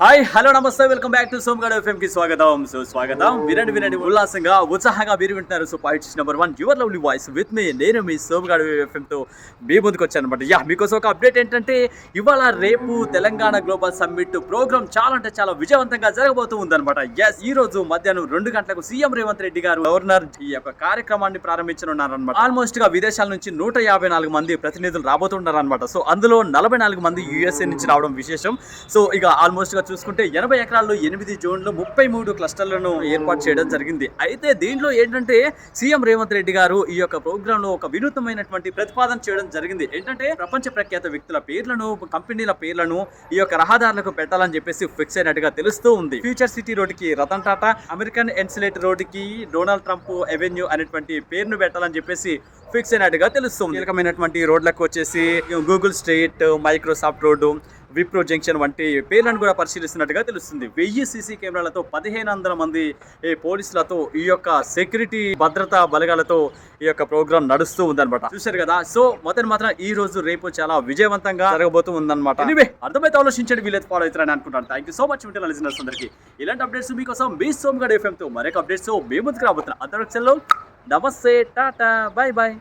Hi hello నమస్తే welcome back to Somagad FM కి స్వాగతం. సో స్వాగతం. వినండి వినండి ఉల్లాసంగా ఉత్సాహంగా మీరు వింటున్నారు. So points number one your lovely voice with me నేను మీ సోమగడ్ ఎఫ్ఎం తో మీ ముందుకు వచ్చాను అనమాట యా మీకోసం ఒక అప్డేట్ ఏంటంటే ఇవాళ రేపు తెలంగాణ గ్లోబల్ సమ్మిట్ ప్రోగ్రామ్ చాలా అంటే చాలా విజయవంతంగా జరగబోతూ ఉందన్నమాట. ఎస్ ఈ రోజు మధ్యాహ్నం రెండు గంటలకు సీఎం రేవంత్ రెడ్డి గారు గవర్నర్ ఈ యొక్క కార్యక్రమాన్ని ప్రారంభించనున్నారనమాట ఆల్మోస్ట్గా విదేశాల నుంచి నూట యాభై నాలుగు మంది ప్రతినిధులు రాబోతున్నారనమాట సో అందులో నలభై నాలుగు మంది యుఎస్ఏ నుంచి రావడం విశేషం. సో ఇక ఆల్మోస్ట్గా చూసుకుంటే ఎనభై ఎకరాల్లో ఎనిమిది జోన్లు ముప్పై మూడు క్లస్టర్లను ఏర్పాటు చేయడం జరిగింది. అయితే దీంట్లో ఏంటంటే సీఎం రేవంత్ రెడ్డి గారు ఈ యొక్క ప్రోగ్రామ్లో ఒక వినూత్నమైనటువంటి ప్రతిపాదన చేయడం జరిగింది. ఏంటంటే ప్రపంచ ప్రఖ్యాత వ్యక్తుల పేర్లను కంపెనీల పేర్లను ఈ యొక్క రహదారులకు పెట్టాలని చెప్పేసి ఫిక్స్ అయినట్టుగా తెలుస్తూ ఉంది. ఫ్యూచర్ సిటీ రోడ్డుకి రతన్ టాటా అమెరికన్ ఎన్సిలేట్ రోడ్డుకి డొనాల్డ్ ట్రంప్ ఎవెన్యూ అనేటువంటి పేరును పెట్టాలని చెప్పేసి ఫిక్స్ అయినట్టుగా తెలుస్తుంది. కీలకమైనటువంటి రోడ్లకు వచ్చేసి Google street Microsoft road Wipro junction వంటి పేర్లను కూడా పరిశీలిస్తున్నట్టుగా తెలుస్తుంది. వెయ్యి సీసీ కెమెరాలతో పదిహేను వందల మంది ఈ పోలీసులతో ఈ యొక్క సెక్యూరిటీ భద్రతా బలగాలతో ఈ యొక్క ప్రోగ్రామ్ నడుస్తూ ఉందన్నమాట. చూశారు కదా? సో మొదటి మాత్రం ఈ రోజు రేపు చాలా విజయవంతంగా జరగబోతూ ఉందన్నమాట. అర్థమైతే ఆలోచించండి వీలైతే ఫాలో అవుతారని అనుకుంటాను థ్యాంక్ యూ సో మచ్ ఉంటే లిజనర్స్ అందరికీ. ఇలాంటి అప్డేట్స్ మీకోసం మీ సోమగడ్ ఎఫ్ఎం తో మరొక అప్డేట్స్ మీ ముందుకు రాబోతున్నాను అంతవరకు సెలవు. నమస్తే టాటా బాయ్ బాయ్